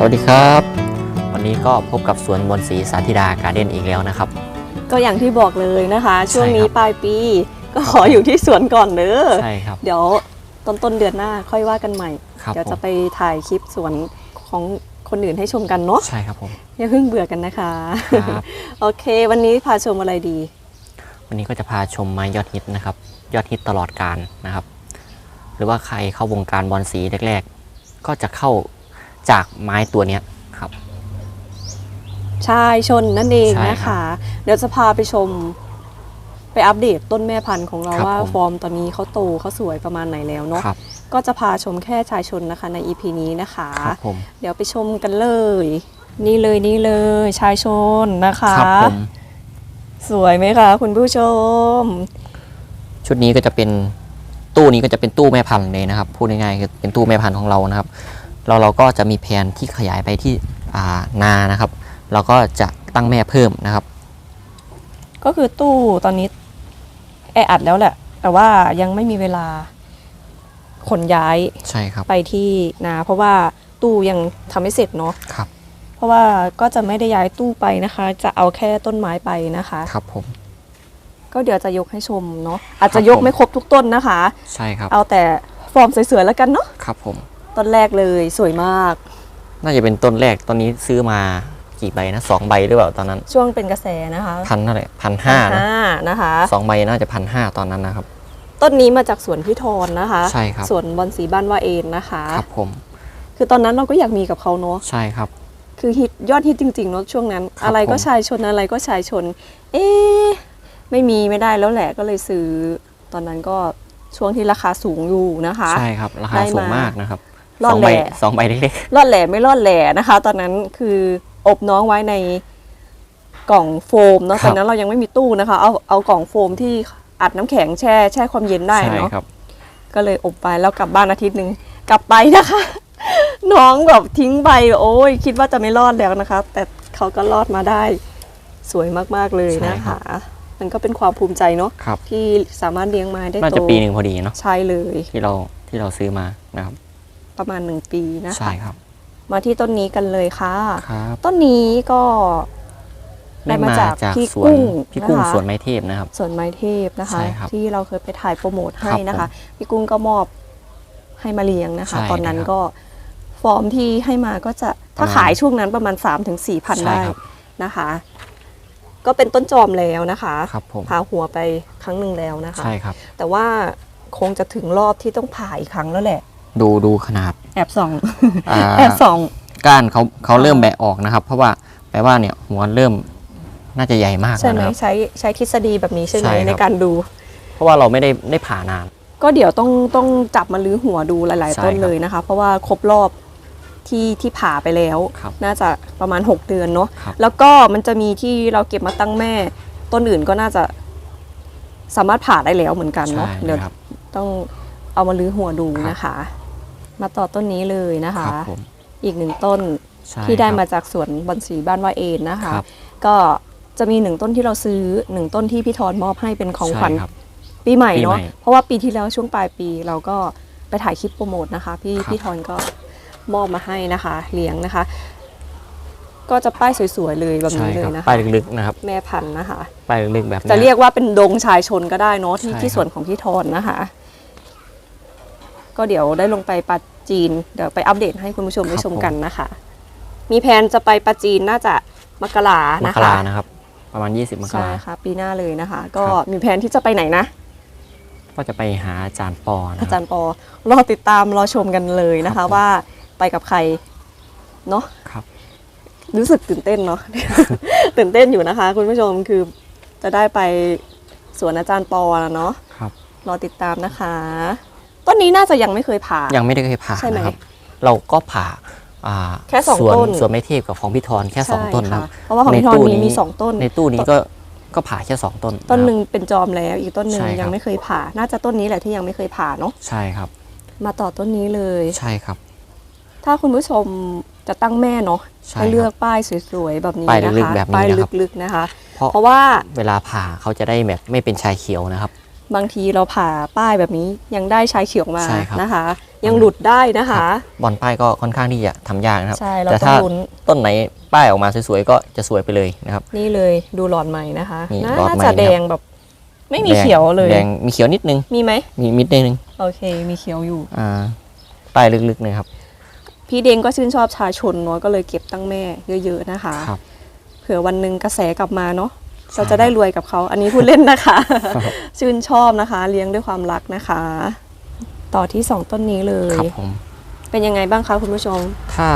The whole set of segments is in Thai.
สวัสดีครับ วันนี้ก็พบกับสวนมนศรีสาธิดาการ์เด้นอีกแล้วนะครับ ก็อย่างที่บอกเลยนะคะ ช่วงใช่ครับนี้ปลายปี ก็ขออยู่ที่สวนก่อนเด้อใช่ครับ เดี๋ยวต้นต้นๆเดือนหน้าค่อยว่ากันใหม่ครับเดี๋ยวผจะมไปถ่ายคลิปสวนของคนอื่นให้ชมกันเนาะใช่ครับผมอย่าเพิ่งเบื่อกันนะคะครับโอเค วันนี้พาชมอะไรดี วันนี้ก็จะพาชมไม้ยอดฮิตนะครับ ยอดฮิตตลอดการนะครับ หรือว่าใครเข้าวงการบอลสีแรก ๆ ก็จะเข้า จากไม้ตัวเนี้ยครับ ชายชนนั่นเองใช่นะครัคะบเดี๋ยวจะพาไปชม ไปอัปเดตต้นแม่พันธุ์ของเราครับว่าผม ฟอร์มตอนนี้เขาโตเขาสวยประมาณไหนแล้วเนาะครับก็จะพาชมแค่ชายชนนะคะใน EP นี้นะคะ ครับผมเดี๋ยวไปชมกันเลย นี่เลยนี่เลยชายชนนะคะ ครับผมสวยไหมคะ คุณผู้ชม ชุดนี้ก็จะเป็นตู้นี้ก็จะเป็นตู้แม่พันธุ์เลยนะครับพูดง่ายๆคือเป็นตู้แม่พันธุ์ของเรานะครับ เราเราก็จะมีแผนที่ขยายไปที่อ่านานะครับ เราก็จะตั้งแม่เพิ่มนะครับ ก็คือตู้ตอนนี้แออัดแล้วแหละ แต่ว่ายังไม่มีเวลาขนย้ายใช่ครับไปที่นา เพราะว่าตู้ยังทำไม่เสร็จเนาะครับ เพราะว่าก็จะไม่ได้ย้ายตู้ไปนะคะ จะเอาแค่ต้นไม้ไปนะคะ ครับผมก็เดี๋ยวจะยกให้ชมเนาะอาจจะครับยกผมไม่ครบทุกต้นนะคะ ใช่ครับ เอาแต่ฟอร์มสวยๆแล้วกันเนาะครับผม ต้นแรกเลยสวยมาก น่าจะเป็นต้นแรกตอนนี้ซื้อมากี่ใบนะสองใบหรือเปล่าตอนนั้นช่วงเป็นกระแสนะคะพันเท่าไหร่พันห้านะห้านะคะ สองใบน่าจะพันห้าตอนนั้นนะครับ ต้นนี้มาจากสวนพี่ทอนนะคะใช่ครับ สวนบอนสีบ้านว่าเอนนะคะ ครับผม คือตอนนั้นเราก็อยากมีกับเขาเนาะใช่ครับ คือฮิตยอดฮิตจริงๆเนาะช่วงนั้น ครับอะไรก็ผม ชายชนอะไรก็ชายชน เอ๊ะไม่มีไม่ได้แล้วแหละก็เลยซื้อ ตอนนั้นก็ช่วงที่ราคาสูงอยู่นะคะ ใช่ครับ ราคาได้สูงมาม มากนะครับ รอสดองใบแหละสองใบเล็กรอดแหล่ไม่รอดแหล่นะคะ ตอนนั้นคืออบน้องไว้ในกล่องโฟมเนาะครัตบอนนั้นเรายังไม่มีตู้นะคะ เอาเอากล่องโฟมที่อัดน้ำแข็งแช่แช่ความเย็นๆได้ใช่เนาะ ครับ ก็เลยอบไปแล้วกลับบ้านอาทิตย์หนึ่งกลับไปนะคะ น้องแบบทิ้งไปโอ้ยคิดว่าจะไม่รอดแล้วนะคะ แต่เขาก็รอดมาได้สวยมากๆเลยนะใช่ครัคะ บ มันก็เป็นความภูมิใจเนาะครับที่สามารถเลี้ยงไม้ได้น่าโตจะปีหนึ่งพอดีเนาะใช่เลย ที่เราที่เราซื้อมานะครับ ประมาณหนึ่งปีนะใช่คะครับ มาที่ต้นนี้กันเลยค่ะ ครับต้นนี้ก็ได้มาจากพี่สวนกุ้งพี่กุ้งนะคะสวนไม้เทพนะครับส่วนไม้เทพนะคะใช่ครับที่เราเคยไปถ่ายโปรโมทให้นะครัคะบผมพี่กุ้งก็มอบให้มาเลี้ยงนะคะใช่ตอนนั้นครับก็ฟอร์มที่ให้มาก็จะถ้าประมาณขายช่วงนั้นประมาณ 3-4ถึงพันใช่ได้ครับนะคะ ก็เป็นต้นจอมแล้วนะคะครับผมผ่าหัวไปครั้งหนึ่งแล้วนะคะใช่ครับ แต่ว่าคงจะถึงรอบที่ต้องผ่าอีกครั้งแล้วแหละ ดูดูขนาด แอบส่องอ่า แอบส่อง ก้านเขาเขาเริ่มแบะออกนะครับ เพราะว่าแปลว่าเนี่ยหัวเริ่มน่าจะใหญ่มากใช่แล้วไหมนะครับ ใช้ใช้ทฤษฎีแบบนี้ใช่ไหมใช่ครับ ในการดู เพราะว่าเราไม่ได้ได้ผ่านาน ก็เดี๋ยวต้องต้องจับมาลื้อหัวดูหลาย ใช่ๆ ต้นครับเลยนะคะ เพราะว่าครบรอบที่ที่ผ่าไปแล้ว ครับน่าจะประมาณ 6 เดือนเนาะครับ แล้วก็มันจะมีที่เราเก็บมาตั้งแม่ ต้นอื่นก็น่าจะสามารถผ่าได้แล้วเหมือนกันเนาะใช่เดี๋ยวครับ ต้องเอามาลื้อหัวดูครับ นะคะ มาต่อต้นนี้เลยนะคะ ครับผมอีกหนึ่งต้นใช่ที่ได้ครับมาจากสวนบอนสีบ้านว่าเอนนะคะ ครับ ก็จะมีหนึ่งต้นที่เราซื้อหนึ่งต้นที่พี่ทอนมอบให้เป็นของขวัญ ใช่ครับ ปีใหม่เนาะ ปีใหม่เพราะว่าปีที่แล้วช่วงปลายปีเราก็ไปถ่ายคลิปโปรโมทนะคะ พี่ครับ พี่ทอนก็มอบมาให้นะคะ เลี้ยงนะคะ ก็จะป้ายสวยๆเลยแบบใช่นี้เลคยรับนะคะ ป้ายลึกๆนะครับแม่พันธุ์นะคะ ป้ายลึกๆแบบจะนี้เรียกว่าเป็นดงชายชนก็ได้เนาะที่ใช่ที่ครับส่วนของพี่ทอนนะคะ ก็เดี๋ยวได้ลงไปปาจีน เดี๋ยวไปอัปเดตให้คุณผู้ชมได้ชมกันนะคะ มีแผนจะไปปาจีนน่าจะมกรามนะกคะรานะครับ ประมาณ 20มกใช่ราค่ะ ปีหน้าเลยนะคะ ก็ครับมีแผนที่จะไปไหนนะ ก็จะไปหาอาจารย์ปอนะอาคจารับ รย์ปอรอติดตามรอชมกันเลยนะครัคะ บผม ว่าไปกับใครเนาะ ครับ รู้สึกตื่นเต้นเนาะ ตื่นเต้นอยู่นะคะ คุณผู้ชมคือจะได้ไปสวนอาจารย์ปอแล้วเนาะครับ รอติดตามนะคะ ต้นนี้น่าจะยังไม่เคยผ่า ยังไม่ได้เคยผ่าใช่ไหม นะครับ เราก็ผ่าอ่าแค่สองส่วนต้นส่วนไม่เทพกับของพี่ธรแค่สองใช่ต้นนะครับเพราะว่าของพี่ธรในตู้มีนี้มีสองต้น ในตู้นี้ก็ก็ผ่าแค่สองต้นต้นหนึ่ะงเป็นจอมแล้ว อีกต้นหนึ่งใช่ครับ ยังไม่เคยผ่า น่าจะต้นนี้แหละที่ยังไม่เคยผ่าเนาะครับใช่ครับ มาต่อต้นนี้เลย ใช่ครับ ถ้าคุณผู้ชมจะตั้งแม่เนาะใช่ให้เลืคอรักบป้ายสวยๆแบบนี้ป้ายนะลึกคะๆแบบนี้ป้ายนะครับลึกๆนะคะ เพราะเพราะว่าเวลาผ่าเขาจะได้แบบไม่เป็นชายเขียวนะครับ บางทีเราผ่าป้ายแบบนี้ยังได้ชายเขียวมาใช่ครับ นะคะ ยังหลุดได้นะคะ บอลป้ายก็ค่อนข้างที่จะทำยากนะครับ ใช่เราแต่ต้อถ้างลุ้นต้นไหนป้ายออกมาสวยๆก็จะสวยไปเลยนะครับ นี่เลยดูหลอดใหม่นะคะนี่น่าหลอดใหม่จะนะครับ แดงแบบ ไม่มีแดงเขียวเลย แดงมีเขียวนิดนึง มีไหมมีมิดนิดนึงโอเค มีเขียวอยู่ อ่าป้ายลึกๆนะครับ พี่เดงก็ชื่นชอบชาชนเนาะก็เลยเก็บตั้งแม่เยอะ ๆ นะคะ ครับ เผื่อวันหนึ่งกระแสกลับมาเนาะใช่ เราจะได้รวยกับเขา อันนี้พูดเล่นนะคะครับชื่นชอบนะคะ เลี้ยงด้วยความรักนะคะ ต่อที่สองต้นนี้เลย ครับผมเป็นยังไงบ้างคะคุณผู้ชม ถ้า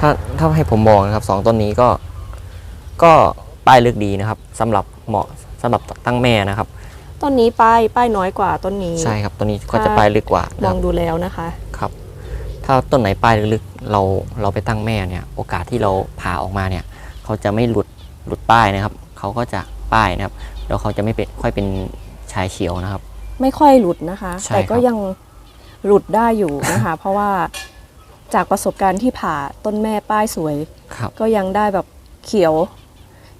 ถ้าถ้าให้ผมบอกนะครับสองต้นนี้ก็ ก็ป้ายลึกดีนะครับสำหรับเหมาะสำหรับตั้งแม่นะครับ ต้นนี้ป้ายป้ายน้อยกว่าต้นนี้ ใช่ครับต้นนี้ก็จะป้ายลึกกว่ามนะคอรังบดูแล้วนะคะ ครับ ถ้าต้นไหนป้ายลึกๆ เราเราไปตั้งแม่เนี่ย โอกาสที่เราผ่าออกมาเนี่ย เขาจะไม่หลุดหลุดป้ายนะครับ เขาก็จะป้ายนะครับ แล้วเขาจะไม่เป็นค่อยเป็นชายเขียวนะครับ ไม่ค่อยหลุดนะคะ ใช่แต่ก็ครับ ยังหลุดได้อยู่นะคะ เพราะว่าจากประสบการณ์ที่ผ่าต้นแม่ป้ายสวย ครับ ก็ยังได้แบบเขียว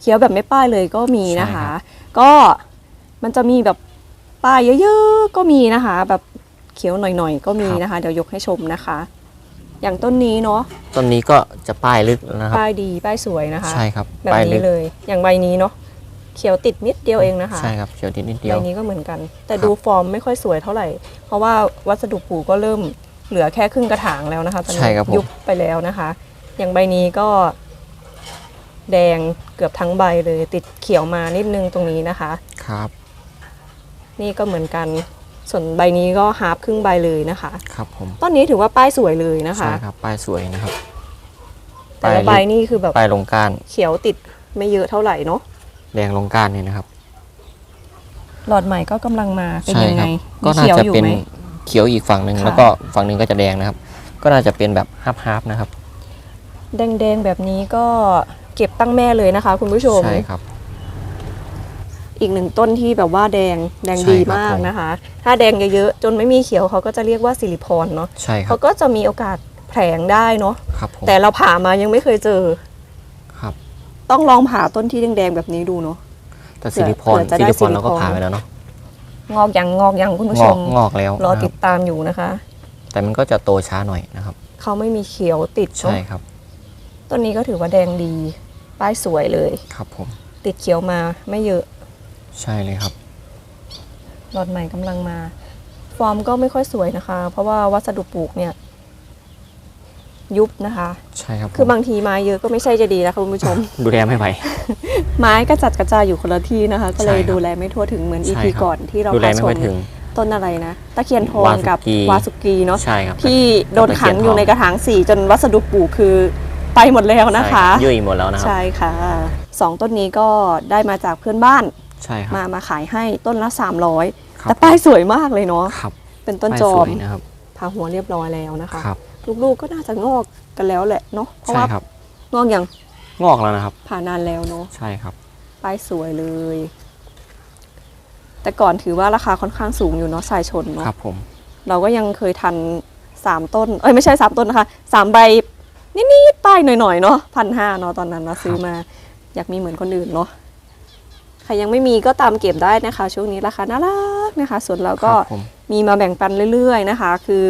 เขียวแบบไม่ป้ายเลยก็มีนะคะ ใช่ครับ ก็มันจะมีแบบป้ายเยอะๆก็มีนะคะ แบบเขียวหน่อยๆก็มีนะคะ เดี๋ยวยกให้ชมนะคะ อย่างต้นนี้เนาะต้นนี้ก็จะป้ายลึกนะครับ ป้ายดีป้ายสวยนะคะ ใช่ครับแบบป้ายลึนี้กเลย อย่างใบนี้เนาะเขียวติดนิดเดียวเองนะคะ ใช่ครับเขียวนิดนิดเดีใบยวนี้ก็เหมือนกัน แต่ครับดูฟอร์มไม่ค่อยสวยเท่าไหร่ เพราะว่าวัสดุปลูกก็เริ่มเหลือแค่ครึ่งกระถางแล้วนะคะตอนใช่นี้ครับผมยุบไปแล้วนะคะ อย่างใบนี้ก็ แดงเกือบทั้งใบเลย ติดเขียวมานิดนึงตรงนี้นะคะ ครับ นี่ก็เหมือนกัน ส่วนใบนี้ก็ฮาร์ฟครึ่งใบเลยนะคะครับผมต้นนี้ถือว่าป้ายสวยเลยนะคะใช่ครับป้ายสวยนะครับแต่ละใบนี่คือแบบป้ายลงก้านเขียวติดไม่เยอะเท่าไหร่เนาะแดงลงก้านเนี่ยนะครับ หลอดใหม่ก็กำลังมาเป็นใช่ยังคไงรับมีก็น่าเขียวจะอยู่เป็นไหมเขียวอีกฝั่งหนึ่งค่ะแล้วก็ฝั่งหนึ่งก็จะแดงนะครับ ก็น่าจะเป็นแบบฮาร์ฟฮาร์ฟนะครับ แดงๆแบบนี้ก็เก็บตั้งแม่เลยนะคะ คุณผู้ชมใช่ครับ อีกหนึ่งต้นที่แบบว่าแดงแดงใช่ดีครับมากผมนะคะ ถ้าแดงเยอะๆจนไม่มีเขียวเขาก็จะเรียกว่าสิริพรเนาะใช่ครัเขาบก็จะมีโอกาสแผลงได้เนาะครับผมแต่เราผ่ามายังไม่เคยเจอครับ ต้องลองผ่าต้นที่แดงๆแบบนี้ดูเนาะแต่สิริพรเผื่อจะสิได้ริพรสิริพรเราก็ผ่าไปแล้วเนาะงอกยังงอกยังคุณผู้งชอกมงอกแล้วรอนะคติรับดตามอยู่นะคะ แต่มันก็จะโตช้าหน่อยนะครับเขาไม่มีเขียวติดใช่เนาะครับต้นนี้ก็ถือว่าแดงดี ป้ายสวยเลยครับผมติดเขียวมาไม่เยอะ ใช่เลยครับ หลอดใหม่กำลังมา ฟอร์มก็ไม่ค่อยสวยนะคะ เพราะว่าวัสดุปลูกเนี่ย ยุบนะคะ ใช่ครับผมคือบางทีไม้เยอะก็ไม่ใช่จะดีนะคะคุณผู้ชม ดูแลไม่ไหว ไม้กระจัดกระจายอยู่คนละที่นะคะ ก็เลยใช่ครับดูแลไม่ทั่วถึงเหมือนอีใช่พีครับก่อนที่เราดูแลพาไม่ชค่อมยถึงต้นอะไรนะตะเคียนทองวาสุกับกีวาสุกีเนาะใช่ครับที่โดนขังตะเคียนทองอยู่ในกระถางสี่จนวัสดุปลูกคือไปหมดแล้วนะคะใช่รับยุ่ยหมดแล้วนะครับใช่ค่ะสองต้นนี้ก็ได้มาจากเพื่อนบ้าน ใช่ครับ มามาขายให้ต้นละ 300ครับแต่ป้ายสวยมากเลยเนาะครับเป็นต้นป้ายจอสวมยนะครับผ่าหัวเรียบร้อยแล้วนะคะครับลูกๆก็น่าจะงอกกันแล้วแหละเนาะเพราะใช่ว่าครับงอกอย่างงอกแล้วนะครับ ผ่านานแล้วเนาะใช่ครับป้ายสวยเลย แต่ก่อนถือว่าราคาค่อนข้างสูงอยู่เนาะสายชนเนาะครับผม เราก็ยังเคยทันสามต้น เอ้ยไม่ใช่สามต้นนะคะสามใบนิดๆป้ายหน่อยๆเนาะพันห้าเนาะตอนนั้นเราซื้อมา อยากมีเหมือนคนอื่นเนาะ ใครยังไม่มีก็ตามเก็บได้นะคะ ช่วงนี้ราคาน่ารักนะคะ ส่วนเราก็ครับผม มีมาแบ่งปันเรื่อย ๆนะคะ คือ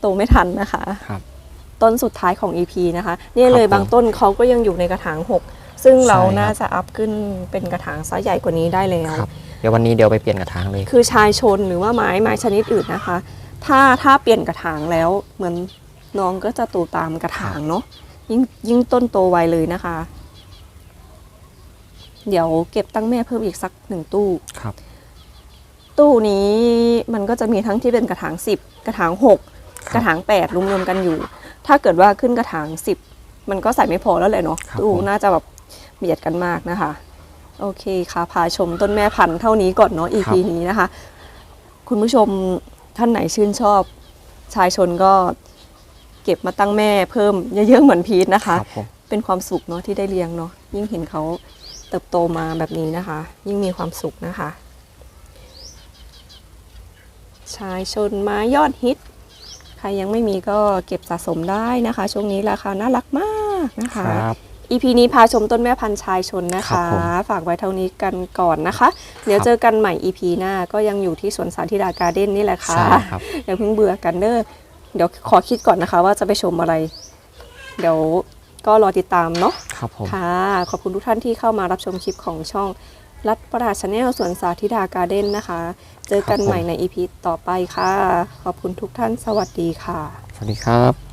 โตไม่ทันนะคะ ครับ ต้นสุดท้ายของ EP นะคะนี่เลยครับผมบางต้นเขาก็ยังอยู่ในกระถาง 6 ซึ่งเราใช่ครับ น่าจะอัพขึ้นเป็นกระถางไซส์ใหญ่กว่านี้ได้แล้ว ครับ เดี๋ยววันนี้เดี๋ยวไปเปลี่ยนกระถางเลย คือชายชนหรือว่าไม้ไม้ชนิดอื่นนะคะ ถ้าถ้าเปลี่ยนกระถางแล้วเหมือนน้องก็จะโตตามกระถางเนาะยิ่งยิ่งต้นโตไวเลยนะคะ เดี๋ยวเก็บตั้งแม่เพิ่มอีกสักหนึ่งตู้ ครับ ตู้นี้มันก็จะมีทั้งที่เป็นกระถาง10กระถาง6ครับกระถาง8รวมๆกันอยู่ ถ้าเกิดว่าขึ้นกระถาง10มันก็ใส่ไม่พอแล้วแหละเนาะครับตู้ผม น่าจะแบบเบียดกันมากนะคะ โอเคค่ะ พาชมต้นแม่พันธุ์เท่านี้ก่อนเนาะ EP นี้นะคะ คุณผู้ชมท่านไหนชื่นชอบ ชายชนก็เก็บมาตั้งแม่เพิ่มเยอะๆเหมือนพีทนะคะครับผมเป็นความสุขเนาะที่ได้เลี้ยงเนาะยิ่งเห็นเขา เติบโตมาแบบนี้นะคะ ยิ่งมีความสุขนะคะชายชนไม้ยอดฮิต ใครยังไม่มีก็เก็บสะสมได้นะคะ ช่วงนี้ราคาน่ารักมากนะคคะรับ EP นี้พาชมต้นแม่พันธุ์ชายชนนะครัคะ บผม ฝากไว้เท่านี้กันก่อนนะคะ เดี๋ยวครับเจอกันใหม่ EP หน้าก็ยังอยู่ที่สวนสาธิดาการ์เด้นนี่แหละค่ะ ใช่ครับ อย่าเพิ่งเบื่อกันเด้อ เดี๋ยวขอคิดก่อนนะคะว่าจะไปชมอะไร เดี๋ยว ก็รอติดตามเนาะครับผมค่ะ ขอบคุณทุกท่านที่เข้ามารับชมคลิปของช่องรัฐประดาชาแนลสวนสาธิดาการ์เด้นนะคะ เจอกันครับผมใหม่ใน EP ต่อไปค่ะ ขอบคุณทุกท่านสวัสดีค่ะ สวัสดีครับ